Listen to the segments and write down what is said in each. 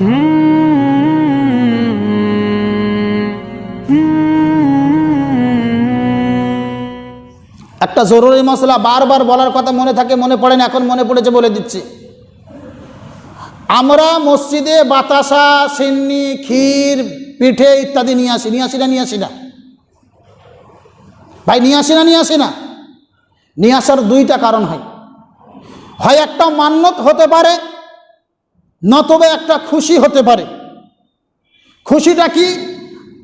একটা জরুরি মশলা বারবার বলার কথা মনে থাকে, মনে পড়ে না, এখন মনে পড়েছে বলে দিচ্ছি। আমরা মসজিদে বাতাসা, সিন্নি, ক্ষীর, পিঠে ইত্যাদি নিয়ে আসি। নিয়ে আসি না, নিয়ে আসি না। ভাই, নিয়ে আসি না, নিয়ে আসি না। নিয়ে আসার দুইটা কারণ হয়। হয় একটা মান্যত হতে পারে নতবা একটা খুশি হতে পারে। খুশিটা কি?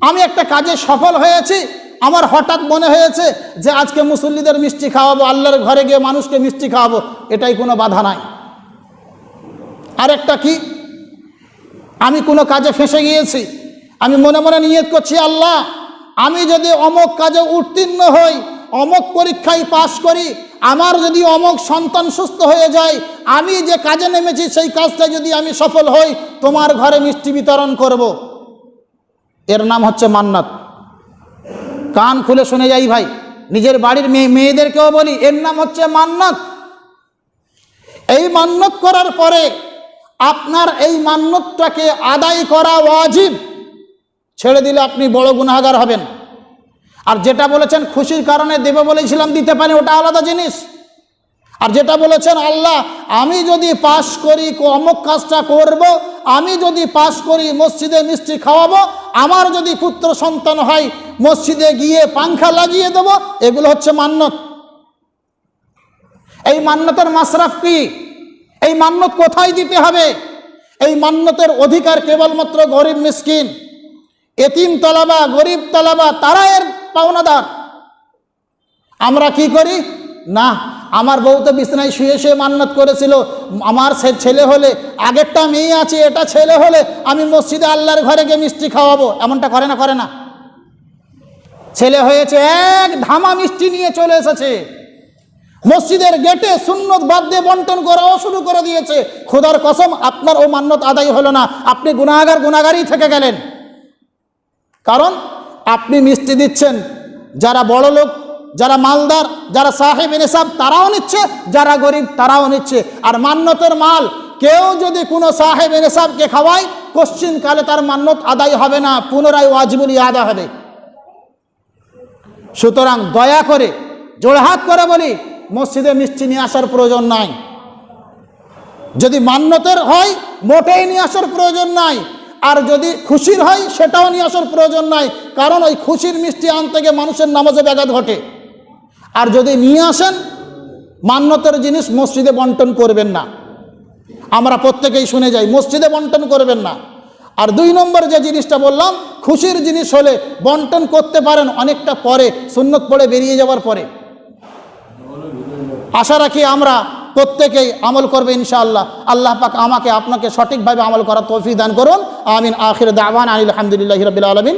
আমি একটা কাজে সফল হয়েছি, আমার হঠাৎ মনে হয়েছে যে আজকে মুসল্লিদের মিষ্টি খাওয়াবো, আল্লাহর ঘরে গিয়ে মানুষকে মিষ্টি খাওয়াবো, এটাই কোনো বাধা নাই। আরেকটা কি? আমি কোনো কাজে ফেঁসে গিয়েছি, আমি মনে মনে নিয়ত করছি, আল্লাহ, আমি যদি অমক কাজে উত্তীর্ণ হই অমক পরীক্ষায় পাশ করি, আমার যদি অমক সন্তান সুস্থ হয়ে যায়, আমি যে কাজে নেমেছি সেই কাজটা যদি আমি সফল হই, তোমার ঘরে মিষ্টি বিতরণ করব। এর নাম হচ্ছে মান্নাত। কান খুলে শুনে যাই ভাই, নিজের বাড়ির মেয়ে মেয়েদেরকেও বলি, এর নাম হচ্ছে মান্নাত। এই মান্যত করার পরে আপনার এই মান্যতটাকে আদায় করা ওয়াজিব। ছেড়ে দিলে আপনি বড় গুণাগার হবেন। আর যেটা বলেছেন খুশির কারণে দেবে বলেছিলাম দিতে পারি, ওটা আলাদা জিনিস। আর যেটা বলেছেন আল্লাহ, আমি যদি পাশ করি, অমুক কাজটা করব, আমি যদি পাশ করি, মসজিদে মিষ্টি খাওয়াবো, আমার যদি পুত্র সন্তান হয়, মসজিদে গিয়ে পাংখা লাগিয়ে দেব, এগুলো হচ্ছে মান্যত এই মান্যতের মাসরাফ কি? এই মান্যত কোথায় দিতে হবে? এই মান্যতের অধিকার কেবলমাত্র গরিব মিসকিন। এতিম তলাবা, গরিব তলাবা, তারা এর পাওনাদার। আমরা কি করি? না, আমার বউ তো বিছনায় শুয়ে শুয়ে মান্নত করেছিল। আমার সে ছেলে হলে, আগেরটা মেয়ে আছে, এটা ছেলে হলে আমি মসজিদে আল্লাহর ঘরে গিয়ে মিষ্টি খাওয়াবো। এমনটা করে না করে না। ছেলে হয়েছে এক, ধামা মিষ্টি নিয়ে চলে এসেছে। মসজিদের গেটে সুন্নত বাদ দিয়ে বন্টন করাও শুরু করে দিয়েছে। খোদার কসম, আপনার ও মান্যত আদায় হলো না। আপনি গুণাগার গুণাগারই থেকে গেলেন। কারণ আপনি মিষ্টি দিচ্ছেন। যারা বড় লোক, যারা মালদার, যারা সাহেব এনেসাব তারাও নিচ্ছে। যারা গরিব, তারাও নিচ্ছে। আর মান্যতের মাল, কেউ যদি কোনো সাহেব এনেসাবকে খাওয়ায় কালে তার মান্যত আদায় হবে না, পুনরায় ওয়াজিবুল আদা হবে। সুতরাং দয়া করে, জোড়হাত করে বলি, মসজিদে মিষ্টি নিয়ে আসার প্রয়োজন নাই। যদি মান্যতের হয়, মোটেই নিয়ে আসার প্রয়োজন নাই। আর যদি খুশির হয়, সেটাও নিয়ে আসার প্রয়োজন নাই। কারণ ওই খুশির মিষ্টি আনতে গিয়ে মানুষের নামাজে ব্যাঘাত ঘটে। আর যদি নিয়ে আসেন, মান্যতের জিনিস মসজিদে বন্টন করবেন না। আমরা প্রত্যেকেই শুনে যাই, মসজিদে বন্টন করবেন না। আর দুই নম্বর যে জিনিসটা বললাম, খুশির জিনিস হলে বন্টন করতে পারেন অনেকটা পরে, সুন্নত পড়ে বেরিয়ে যাওয়ার পরে। আশা রাখি আমরা প্রত্যেকেই আমল করবে ইনশাআল্লাহ। আল্লাহ পাক আমাকে আপনাকে সঠিকভাবে আমল করার তৌফিক দান করুন। আমিন। আখির দাওয়ান আলহামদুলিল্লাহ রবিল আলমিন।